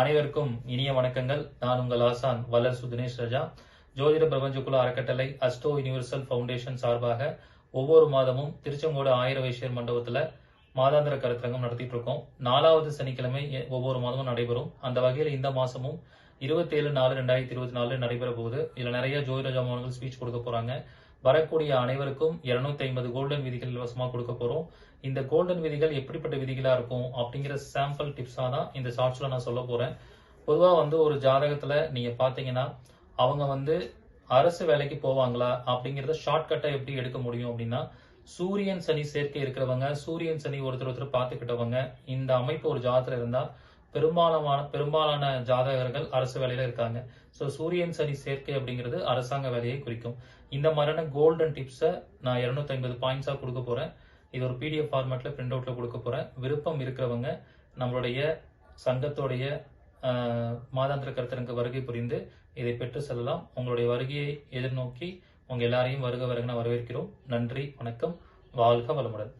அனைவருக்கும் இனிய வணக்கங்கள். நான் உங்கள் ஆசான் வல்லரசு தினேஷ் ரஜா. ஜோதிட பிரபஞ்சக்குழு அறக்கட்டளை அஸ்டோ யுனிவர்சல் ஃபவுண்டேஷன் சார்பாக ஒவ்வொரு மாதமும் திருச்செங்கோடு ஆயிர வைஷ்யர் மண்டபத்தில் மாதாந்திர கருத்தரங்கம் நடத்திட்டு இருக்கோம் நாலாவது சனிக்கிழமை ஒவ்வொரு மாதமும் நடைபெறும். அந்த வகையில் இந்த மாசமும் இருபத்தேழு நாலு ரெண்டாயிரத்தி இருபத்தி நாலு நடைபெற போகுது. இதுல நிறைய ஜோதிட ஜாமான்கள் ஸ்பீச் கொடுக்க போறாங்க. வரக்கூடிய அனைவருக்கும் 250 ஐம்பது கோல்டன் விதிகள் இலவசமாக கொடுக்க போறோம். இந்த கோல்டன் விதிகள் எப்படிப்பட்ட விதிகளா இருக்கும் அப்படிங்கிற சாம்பிள் டிப்ஸா தான் இந்த ஷார்ட்ஸ்ல நான் சொல்ல போறேன். பொதுவா வந்து ஒரு ஜாதகத்துல நீங்க பாத்தீங்கன்னா அவங்க வந்து அரசு வேலைக்கு போவாங்களா அப்படிங்கறத ஷார்ட்கட்டை எப்படி எடுக்க முடியும் அப்படின்னா சூரியன் சனி சேர்க்கை இருக்கிறவங்க சூரியன் சனி ஒருத்தர் ஒருத்தர் பார்த்துக்கிட்டவங்க இந்த அமைப்பு ஒரு ஜாதகத்துல இருந்தா பெரும்பாலான பெரும்பாலான ஜாதகர்கள் அரசு வேலையில இருக்காங்க. ஸோ சூரியன் சனி சேர்க்கை அப்படிங்கிறது அரசாங்க வேலையை குறிக்கும். இந்த மாதிரியான கோல்டன் டிப்ஸை நான் 250 ஐம்பது பாயிண்ட்ஸாக கொடுக்க போறேன். இது ஒரு பிடிஎஃப் ஃபார்மேட்ல பிரிண்ட் அவுட்ல கொடுக்க போறேன். விருப்பம் இருக்கிறவங்க நம்மளுடைய சங்கத்தோடைய மாதாந்திர கருத்தரங்கு வருகை புரிந்து இதை பெற்று செல்லலாம். உங்களுடைய வருகையை எதிர்நோக்கி உங்க எல்லாரையும் வருக வருகன வரவேற்கிறோம். நன்றி வணக்கம். வாழ்க வளமுடன்.